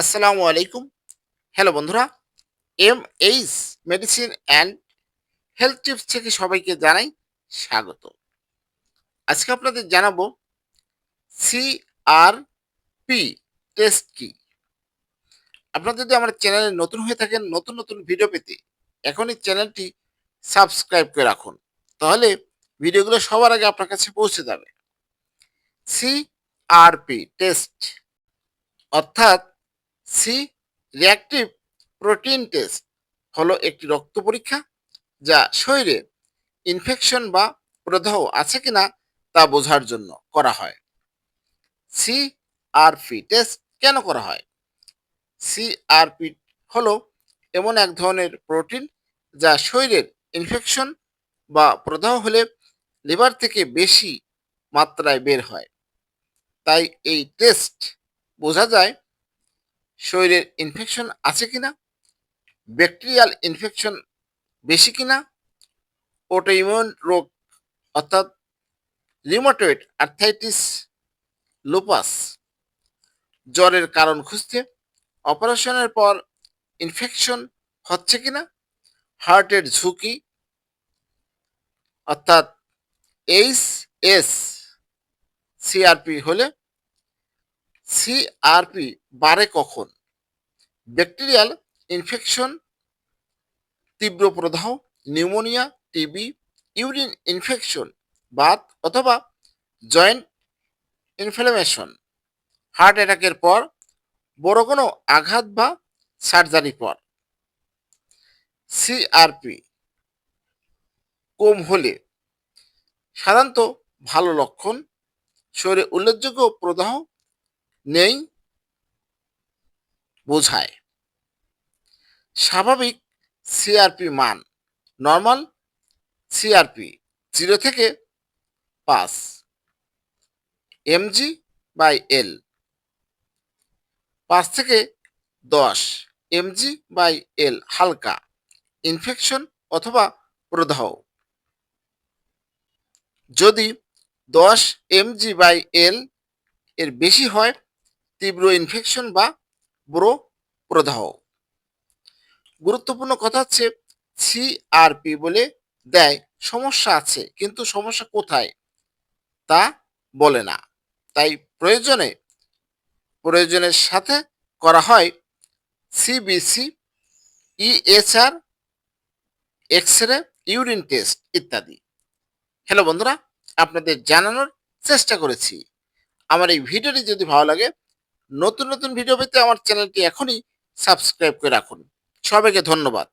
আসসালামু আলাইকুম। হ্যালো বন্ধুরা M H medicine and health tips থেকে সবাইকে জানাই স্বাগত। আজকে আপনাদের জানাব সিআর পি টেস্ট কি? আপনারা যদি আমার চ্যানেলে নতুন হয়ে থাকেন, নতুন নতুন ভিডিও পেতে এখনই চ্যানেলটি সাবস্ক্রাইব করে রাখুন। তাহলে ভিডিওগুলো সবার আগে আপনার কাছে পৌঁছে যাবে। সিআরপি টেস্ট অর্থাৎ সি রিয়াক্টিভ প্রোটিন টেস্ট হলো একটি রক্ত পরীক্ষা যা শরীরে ইনফেকশন বা প্রদাহ আছে কিনা তা বোঝার জন্য করা হয়। সি আর পি টেস্ট কেন করা হয়? সি আর সিআরপি হলো এমন এক ধরনের প্রোটিন যা শরীরের ইনফেকশন বা প্রদাহ হলে লিভার থেকে বেশি মাত্রায় বের হয়। তাই এই টেস্ট বোঝা যায় শরীরের ইনফেকশন আছে কিনা? ব্যাকটেরিয়াল ইনফেকশন বেশি কিনা? অটোইমিউন রোগ, অর্থাৎ রিমোটয়েড আর্থাইটিস লুপাস জ্বরের কারণ খুঁজতে অপারেশনের পর ইনফেকশন হচ্ছে কিনা? হার্টের ঝুঁকি, অর্থাৎ এইচ এস সিআরপি হলে সিআরপি বাড়ে কখন? ব্যাকটেরিয়াল ইনফেকশন তীব্র প্রদাহ pneumonia TB urine infection Baat অথবা জয়েন্ট ইনফ্লামেশন হার্ট অ্যাটাকের পর, বড় কোনো আঘাত বা সার্জারি পর। সিআরপি কম হলে সাধারণত ভালো লক্ষণ, শরীরে উল্লেখযোগ্য প্রদাহ নেই, বোঝায়। স্বাভাবিক সিআরপি মান নর্মাল সিআরপি জিরো থেকে পাঁচ এমজি বাই এল পাঁচ থেকে দশ এমজি বাই এল হালকা ইনফেকশন অথবা প্রদাহ। যদি দশ এমজি বাই এল এর বেশি হয় তীব্র ইনফেকশন বা ব্রো প্রদাহ। গুরুত্বপূর্ণ কথা হচ্ছে সিআরপি বলে দেয়, সমস্যা আছে, কিন্তু সমস্যা কোথায় তা বলে না। তাই প্রয়োজনে, প্রয়োজনের সাথে করা হয় CBC ESR X ray urine test ইত্যাদি। হ্যালো বন্ধুরা, আপনাদের জানানোর চেষ্টা করেছি। আমার এই ভিডিওটি যদি ভালো লাগে নতুন নতুন ভিডিও পেতে আমার চ্যানেলটি এখনই সাবস্ক্রাইব করে রাখুন। সবাইকে ধন্যবাদ।